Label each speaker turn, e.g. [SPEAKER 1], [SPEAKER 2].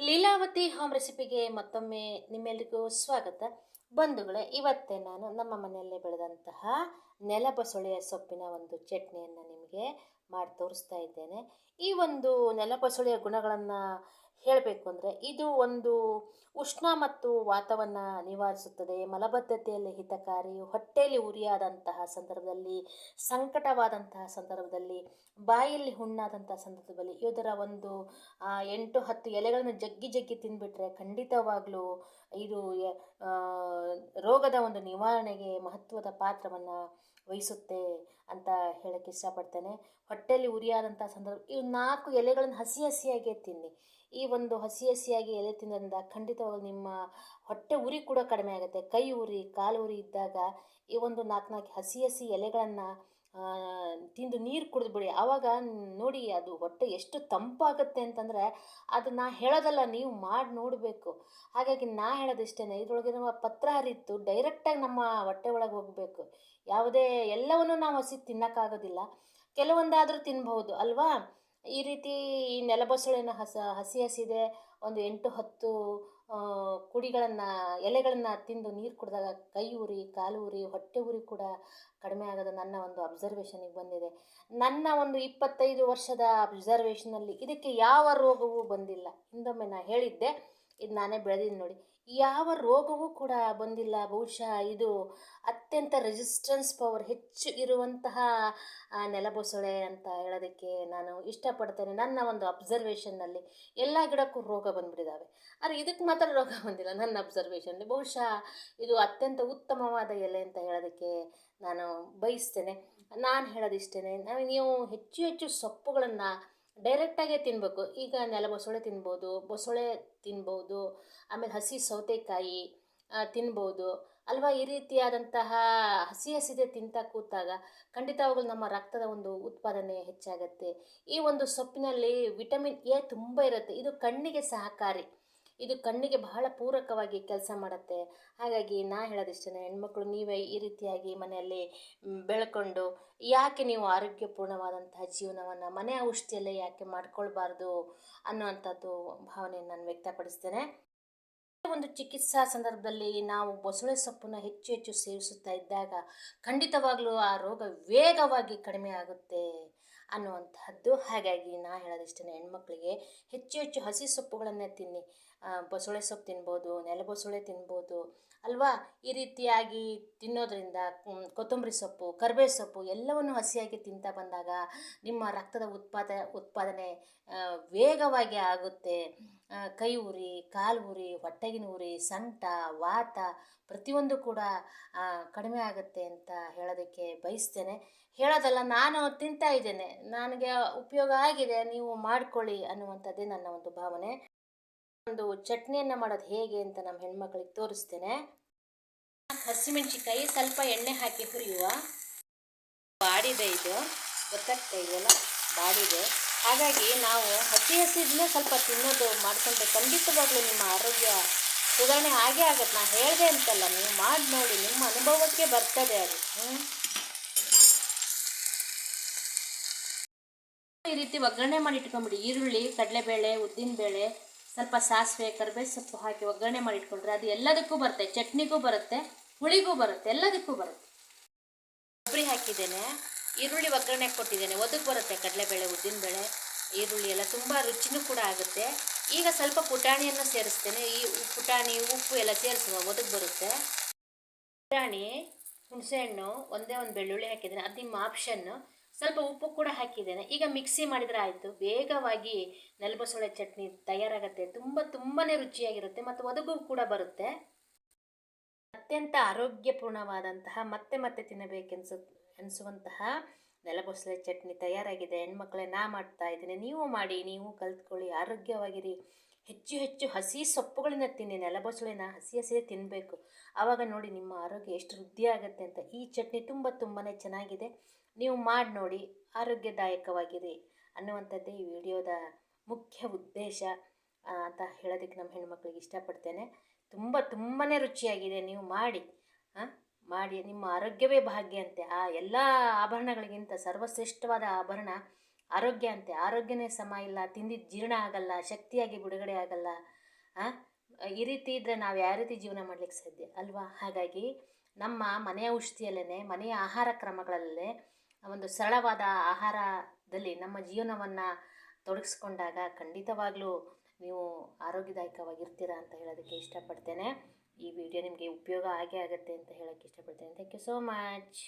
[SPEAKER 1] Leelavathi home ರೆಸಿಪಿಗೆ ಮತ್ತೊಮ್ಮೆ ನಿಮ್ಮೆಲ್ಲರಿಗೂ ಸ್ವಾಗತ. ಬಂಧುಗಳೇ ಇವತ್ತೇ ನಾನು ನಮ್ಮ ಮನೆಯಲ್ಲೇ ಬೆಳೆದಂತಹ ನೆಲಬಸಳೆಯ ಸೊಪ್ಪಿನ ಒಂದು ಚಟ್ನಿಯನ್ನು ನಿಮಗೆ ಮಾಡಿ ತೋರಿಸ್ತಾ ಇದ್ದೇನೆ. ಈ ಒಂದು ನೆಲಬಸಳೆಯ ಗುಣಗಳನ್ನು ಹೇಳಬೇಕು ಅಂದರೆ ಇದು ಒಂದು ಉಷ್ಣ ಮತ್ತು ವಾತವನ್ನು ನಿವಾರಿಸುತ್ತದೆ. ಮಲಬದ್ಧತೆಯಲ್ಲಿ ಹಿತಕಾರಿ, ಹೊಟ್ಟೆಯಲ್ಲಿ ಉರಿಯಾದಂತಹ ಸಂದರ್ಭದಲ್ಲಿ, ಸಂಕಟವಾದಂತಹ ಸಂದರ್ಭದಲ್ಲಿ, ಬಾಯಲ್ಲಿ ಹುಣ್ಣಾದಂತಹ ಸಂದರ್ಭದಲ್ಲಿ ಇದರ ಒಂದು ಎಂಟು, ಹತ್ತು ಎಲೆಗಳನ್ನು ಜಗ್ಗಿ ಜಗ್ಗಿ ತಿಂದುಬಿಟ್ರೆ ಖಂಡಿತವಾಗಲೂ ಇದು ರೋಗದ ಒಂದು ನಿವಾರಣೆಗೆ ಮಹತ್ವದ ಪಾತ್ರವನ್ನು ವಹಿಸುತ್ತೆ ಅಂತ ಹೇಳಕ್ಕೆ ಇಷ್ಟಪಡ್ತೇನೆ. ಹೊಟ್ಟೆಯಲ್ಲಿ ಉರಿಯಾದಂಥ ಸಂದರ್ಭ ಇವು ನಾಲ್ಕು ಎಲೆಗಳನ್ನು ಹಸಿ ಹಸಿಯಾಗೇ ತಿನ್ನಿ. ಈ ಒಂದು ಹಸಿ ಹಸಿಯಾಗಿ ಎಲೆ ತಿನ್ನೋದ್ರಿಂದ ಖಂಡಿತವಾಗಿ ನಿಮ್ಮ ಹೊಟ್ಟೆ ಉರಿ ಕೂಡ ಕಡಿಮೆ ಆಗುತ್ತೆ. ಕೈ ಉರಿ, ಕಾಲು ಉರಿ ಇದ್ದಾಗ ಈ ಒಂದು ನಾಲ್ಕು ನಾಲ್ಕು ಹಸಿ ಹಸಿ ಎಲೆಗಳನ್ನು ತಿಂದು ನೀರು ಕುಡಿದ್ಬಿಡಿ ಆವಾಗ ನೋಡಿ ಅದು ಹೊಟ್ಟೆ ಎಷ್ಟು ತಂಪಾಗುತ್ತೆ ಅಂತಂದರೆ ಅದು ನಾ ಹೇಳೋದಲ್ಲ, ನೀವು ಮಾಡಿ ನೋಡಬೇಕು. ಹಾಗಾಗಿ ನಾ ಹೇಳೋದಿಷ್ಟೇ ನಮ್ಮ ಪತ್ರ ಹರಿತು ಡೈರೆಕ್ಟಾಗಿ ನಮ್ಮ ಹೊಟ್ಟೆ ಒಳಗೆ ಹೋಗಬೇಕು. ಯಾವುದೇ, ಎಲ್ಲವನ್ನು ನಾವು ಹಸಿ ತಿನ್ನೋಕ್ಕಾಗೋದಿಲ್ಲ. ಕೆಲವೊಂದಾದರೂ ತಿನ್ಬಹುದು, ಅಲ್ವಾ? ಈ ರೀತಿ ಈ ನೆಲಬಸಳೆನ ಹಸ, ಹಸಿ ಹಸಿದೆ, ಒಂದು ಎಂಟು, ಹತ್ತು ಕುಡಿಗಳನ್ನು, ಎಲೆಗಳನ್ನು ತಿಂದು ನೀರು ಕುಡಿದಾಗ ಕೈ ಉರಿ, ಕಾಲು ಉರಿ, ಹೊಟ್ಟೆ ಉರಿ ಕೂಡ ಕಡಿಮೆ ಆಗೋದು ನನ್ನ ಒಂದು ಅಬ್ಸರ್ವೇಷನಿಗೆ ಬಂದಿದೆ. ನನ್ನ ಒಂದು ಇಪ್ಪತ್ತೈದು ವರ್ಷದ ಅಬ್ಸರ್ವೇಷನಲ್ಲಿ ಇದಕ್ಕೆ ಯಾವ ರೋಗವೂ ಬಂದಿಲ್ಲ. ಹಿಂದೊಮ್ಮೆ ನಾನು ಹೇಳಿದ್ದೆ ಇದು ನಾನೇ ಬೆಳೆದಿದ್ದು ನೋಡಿ. ಯಾವ ರೋಗವೂ ಕೂಡ ಬಂದಿಲ್ಲ. ಬಹುಶಃ ಇದು ಅತ್ಯಂತ ರೆಸಿಸ್ಟೆನ್ಸ್ ಪವರ್ ಹೆಚ್ಚು ಇರುವಂತಹ ನೆಲಬೊಸಳೆ ಅಂತ ಹೇಳೋದಕ್ಕೆ ನಾನು ಇಷ್ಟಪಡ್ತೇನೆ ನನ್ನ ಒಂದು ಅಬ್ಸರ್ವೇಷನ್ನಲ್ಲಿ ಎಲ್ಲ ಗಿಡಕ್ಕೂ ರೋಗ ಬಂದ್ಬಿಟ್ಟಿದ್ದಾವೆ ಆದರೆ ಇದಕ್ಕೆ ಮಾತ್ರ ರೋಗ ಬಂದಿಲ್ಲ ನನ್ನ ಅಬ್ಸರ್ವೇಷನ್ಲಿ ಬಹುಶಃ ಇದು ಅತ್ಯಂತ ಉತ್ತಮವಾದ ಎಲೆ ಅಂತ ಹೇಳೋದಕ್ಕೆ ನಾನು ಬಯಸ್ತೇನೆ. ನಾನು ಹೇಳೋದಿಷ್ಟೇ ನಾವು ನೀವು ಹೆಚ್ಚು ಹೆಚ್ಚು ಸೊಪ್ಪುಗಳನ್ನು ಡೈರೆಕ್ಟಾಗೇ ತಿನ್ನಬೇಕು ಈಗ ನೆಲ ಬಸಳೆ ತಿನ್ಬೋದು ಬಸಳೆ ತಿನ್ಬೋದು, ಆಮೇಲೆ ಹಸಿ ಸೌತೆಕಾಯಿ ತಿನ್ಬೋದು. ಅಲ್ವಾ? ಈ ರೀತಿಯಾದಂತಹ ಹಸಿ ಹಸಿದೆ ತಿಂತಾ ಕೂತಾಗ ಖಂಡಿತವಾಗ್ಲೂ ನಮ್ಮ ರಕ್ತದ ಒಂದು ಉತ್ಪಾದನೆ ಹೆಚ್ಚಾಗತ್ತೆ. ಈ ಒಂದು ಸೊಪ್ಪಿನಲ್ಲಿ ವಿಟಮಿನ್ ಎ ತುಂಬ ಇರುತ್ತೆ. ಇದು ಕಣ್ಣಿಗೆ ಸಹಕಾರಿ. ಇದು ಕಣ್ಣಿಗೆ ಬಹಳ ಪೂರಕವಾಗಿ ಕೆಲಸ ಮಾಡುತ್ತೆ. ಹಾಗಾಗಿ ನಾ ಹೇಳೋದಿಷ್ಟೇ ಹೆಣ್ಮಕ್ಳು ನೀವೇ ಈ ರೀತಿಯಾಗಿ ಮನೆಯಲ್ಲಿ ಬೆಳ್ಕೊಂಡು ಯಾಕೆ ನೀವು ಆರೋಗ್ಯಪೂರ್ಣವಾದಂತಹ ಜೀವನವನ್ನು, ಮನೆ ಔಷಧಿಯಲ್ಲೇ ಯಾಕೆ ಮಾಡ್ಕೊಳ್ಬಾರ್ದು ಅನ್ನುವಂಥದ್ದು ಭಾವನೆಯನ್ನು ನಾನು ವ್ಯಕ್ತಪಡಿಸ್ತೇನೆ. ಒಂದು ಚಿಕಿತ್ಸಾ ಸಂದರ್ಭದಲ್ಲಿ ನಾವು ಬಸಳೆ ಸೊಪ್ಪನ್ನು ಹೆಚ್ಚು ಹೆಚ್ಚು ಸೇವಿಸುತ್ತಾ ಇದ್ದಾಗ ಖಂಡಿತವಾಗ್ಲೂ ಆ ರೋಗ ವೇಗವಾಗಿ ಕಡಿಮೆ ಆಗುತ್ತೆ. ಅನ್ನುವಂತಹದ್ದು ಹಾಗಾಗಿ ನಾ ಹೇಳೋದಿಷ್ಟೇ ಹೆಣ್ಮಕ್ಳಿಗೆ ಹೆಚ್ಚು ಹೆಚ್ಚು ಹಸಿ ಸೊಪ್ಪುಗಳನ್ನೇ ತಿನ್ನಿ. ಬಸಳೆ ಸೊಪ್ಪು ತಿನ್ಬೋದು ನೆಲಬಸಳೆ ತಿನ್ಬೋದು, ಅಲ್ವಾ? ಈ ರೀತಿಯಾಗಿ ತಿನ್ನೋದ್ರಿಂದ ಕೊತ್ತಂಬರಿ ಸೊಪ್ಪು ಕರ್ಬೇವು ಸೊಪ್ಪು ಎಲ್ಲವನ್ನು ಹಸಿಯಾಗಿ ತಿಂತಾ ಬಂದಾಗ ನಿಮ್ಮ ರಕ್ತದ ಉತ್ಪಾದ, ಉತ್ಪಾದನೆ ವೇಗವಾಗಿ ಆಗುತ್ತೆ. ಕೈ ಉರಿ, ಕಾಲು ಉರಿ, ಹೊಟ್ಟೆಗಿನ ಉರಿ, ಸಂಟ, ವಾತ ಪ್ರತಿಯೊಂದು ಕೂಡ ಕಡಿಮೆ ಆಗುತ್ತೆ ಅಂತ ಹೇಳೋದಕ್ಕೆ ಬಯಸ್ತೇನೆ. ಹೇಳೋದಲ್ಲ, ನಾನು ತಿಂತಾ ಇದ್ದೇನೆ. ನನಗೆ ಉಪಯೋಗ ಆಗಿದೆ, ನೀವು ಮಾಡ್ಕೊಳ್ಳಿ ಅನ್ನುವಂಥದ್ದೇ ನನ್ನ ಒಂದು ಭಾವನೆ. ಒಂದು ಚಟ್ನಿಯನ್ನು ಮಾಡೋದು ಹೇಗೆ ಅಂತ ನಮ್ಮ ಹೆಣ್ಮಕ್ಳಿಗೆ ತೋರಿಸ್ತೇನೆ. ಹಸಿಮೆಣ್ಸಿಕಾಯಿ ಸ್ವಲ್ಪ ಎಣ್ಣೆ ಹಾಕಿ ಹುರಿಯುವ. ಬಾಡಿದೆ ಇದು, ಗೊತ್ತಾಗ್ತಾ ಇದೆಯಲ್ಲ? ಬಾಡಿದೆ. ಹಾಗಾಗಿ ನಾವು ಹಸಿ ಹಸಿದನ್ನೇ ಸ್ವಲ್ಪ ತಿನ್ನೋದು ಮಾಡ್ಕೊಂಡ್ರೆ ಖಂಡಿತವಾಗ್ಲೂ ನಿಮ್ಮ ಆರೋಗ್ಯ ಸುಧಾರಣೆ ಹಾಗೆ ಆಗುತ್ತೆ. ನಾನು ಹೇಳಿದೆ ಅಂತಲ್ಲ, ನೀವು ಮಾಡಿ ನೋಡಿ ನಿಮ್ಮ ಅನುಭವಕ್ಕೆ ಬರ್ತದೆ ಅದು. ಹ್ಞೂ ಈ ರೀತಿ ಒಗ್ಗರಣೆ ಮಾಡಿ ಇಟ್ಕೊಂಬಿಡಿ. ಈರುಳ್ಳಿ, ಕಡಲೆಬೇಳೆ, ಉದ್ದಿನಬೇಳೆ, ಸ್ವಲ್ಪ ಸಾಸಿವೆ ಕರಿಬೇವು ಸೊಪ್ಪು ಹಾಕಿ ಒಗ್ಗರಣೆ ಮಾಡಿ ಇಟ್ಕೊಂಡ್ರೆ ಅದು ಎಲ್ಲದಕ್ಕೂ ಬರುತ್ತೆ. ಚಟ್ನಿಗೂ ಬರುತ್ತೆ, ಹುಳಿಗೂ ಬರುತ್ತೆ, ಎಲ್ಲದಕ್ಕೂ ಬರುತ್ತೆ. ಕೊಬ್ಬರಿ ಹಾಕಿದ್ದೇನೆ. ಈರುಳ್ಳಿ ಒಗ್ಗರಣೆ ಕೊಟ್ಟಿದ್ದೇನೆ. ಒದಗ್ ಬರುತ್ತೆ ಕಡಲೆಬೇಳೆ, ಉದ್ದಿನಬೇಳೆ, ಈರುಳ್ಳಿ ಎಲ್ಲ ತುಂಬ ರುಚಿನೂ ಕೂಡ ಆಗುತ್ತೆ. ಈಗ ಸ್ವಲ್ಪ ಪುಟಾಣಿಯನ್ನು ಸೇರಿಸ್ತೇನೆ. ಈ ಪುಟಾಣಿ, ಉಪ್ಪು ಎಲ್ಲ ಸೇರಿಸುವ ಒದಗ್ ಬರುತ್ತೆ. ಪುಟಾಣಿ, ಹುಣಸೆಹಣ್ಣು, ಒಂದೇ ಒಂದು ಬೆಳ್ಳುಳ್ಳಿ ಹಾಕಿದ್ದೇನೆ. ಅದು ನಿಮ್ಮ ಆಪ್ಷನ್ನು ಸ್ವಲ್ಪ ಉಪ್ಪು ಕೂಡ ಹಾಕಿದ್ದೇನೆ. ಈಗ ಮಿಕ್ಸಿ ಮಾಡಿದರೆ ಆಯಿತು. ವೇಗವಾಗಿ ನೆಲಬಸಳೆ ಚಟ್ನಿ ತಯಾರಾಗುತ್ತೆ. ತುಂಬ ತುಂಬಾ ರುಚಿಯಾಗಿರುತ್ತೆ. ಮತ್ತು ಒದಗು ಕೂಡ ಬರುತ್ತೆ. ಅತ್ಯಂತ ಆರೋಗ್ಯಪೂರ್ಣವಾದಂತಹ, ಮತ್ತೆ ಮತ್ತೆ ತಿನ್ನಬೇಕೆನ್ಸು ಅನಿಸುವಂತಹ ನೆಲಬಸಳೆ ಚಟ್ನಿ ತಯಾರಾಗಿದೆ. ಹೆಣ್ಮಕ್ಳೇ, ನಾ ಮಾಡ್ತಾ ಇದ್ದೀನಿ. ನೀವು ಮಾಡಿ, ನೀವು ಕಲ್ತ್ಕೊಳ್ಳಿ. ಆರೋಗ್ಯವಾಗಿರಿ. ಹೆಚ್ಚು ಹೆಚ್ಚು ಹಸಿ ಸೊಪ್ಪುಗಳಿಂದ ತಿನ್ನಿ. ನೆಲಬಸಳೆನ ಹಸಿ ಹಸಿಯೇ ತಿನ್ನಬೇಕು ಆವಾಗ ನೋಡಿ ನಿಮ್ಮ ಆರೋಗ್ಯ ಎಷ್ಟು ವೃದ್ಧಿ ಆಗುತ್ತೆ ಅಂತ. ಈ ಚಟ್ನಿ ತುಂಬ ತುಂಬಾ ಚೆನ್ನಾಗಿದೆ. ನೀವು ಮಾಡಿ ನೋಡಿ ಆರೋಗ್ಯದಾಯಕವಾಗಿರಿ ಅನ್ನುವಂಥದ್ದೇ ಈ ವಿಡಿಯೋದ ಮುಖ್ಯ ಉದ್ದೇಶ ಅಂತ ಹೇಳೋದಕ್ಕೆ ನಮ್ಮ ಹೆಣ್ಮಕ್ಳಿಗೆ ಇಷ್ಟಪಡ್ತೇನೆ. ತುಂಬ ತುಂಬಾ ರುಚಿಯಾಗಿದೆ ನೀವು ಮಾಡಿ ಹಾಂ ಮಾಡಿ, ನಿಮ್ಮ ಆರೋಗ್ಯವೇ ಭಾಗ್ಯ ಅಂತೆ ಆ ಎಲ್ಲ ಆಭರಣಗಳಿಗಿಂತ ಸರ್ವಶ್ರೇಷ್ಠವಾದ ಆಭರಣ ಆರೋಗ್ಯ ಅಂತೆ ಆರೋಗ್ಯನೇ ಸಮ ಇಲ್ಲ ತಿಂದಿದ್ದು ಜೀರ್ಣ ಆಗಲ್ಲ, ಶಕ್ತಿಯಾಗಿ ಬಿಡುಗಡೆ ಆಗಲ್ಲ? ಈ ರೀತಿ ಇದ್ದರೆ ನಾವು ಯಾವ ರೀತಿ ಜೀವನ ಮಾಡ್ಲಿಕ್ಕೆ ಸಾಧ್ಯ ಅಲ್ವಾ? ಹಾಗಾಗಿ ನಮ್ಮ ಮನೆಯ ಔಷಧಿಯಲ್ಲೇ ಮನೆಯ ಆಹಾರ ಕ್ರಮಗಳಲ್ಲೇ ಒಂದು ಸರಳವಾದ ಆಹಾರದಲ್ಲಿ ನಮ್ಮ ಜೀವನವನ್ನು ತೊಡಗಿಸ್ಕೊಂಡಾಗ ಖಂಡಿತವಾಗ್ಲೂ ನೀವು ಆರೋಗ್ಯದಾಯಕವಾಗಿರ್ತೀರಾ ಅಂತ ಹೇಳೋದಕ್ಕೆ ಇಷ್ಟಪಡ್ತೇನೆ. ಈ ವಿಡಿಯೋ ನಿಮಗೆ ಉಪಯೋಗ ಆಗೇ ಆಗುತ್ತೆ ಅಂತ ಹೇಳೋಕ್ಕೆ ಇಷ್ಟಪಡ್ತೇನೆ. Thank you so much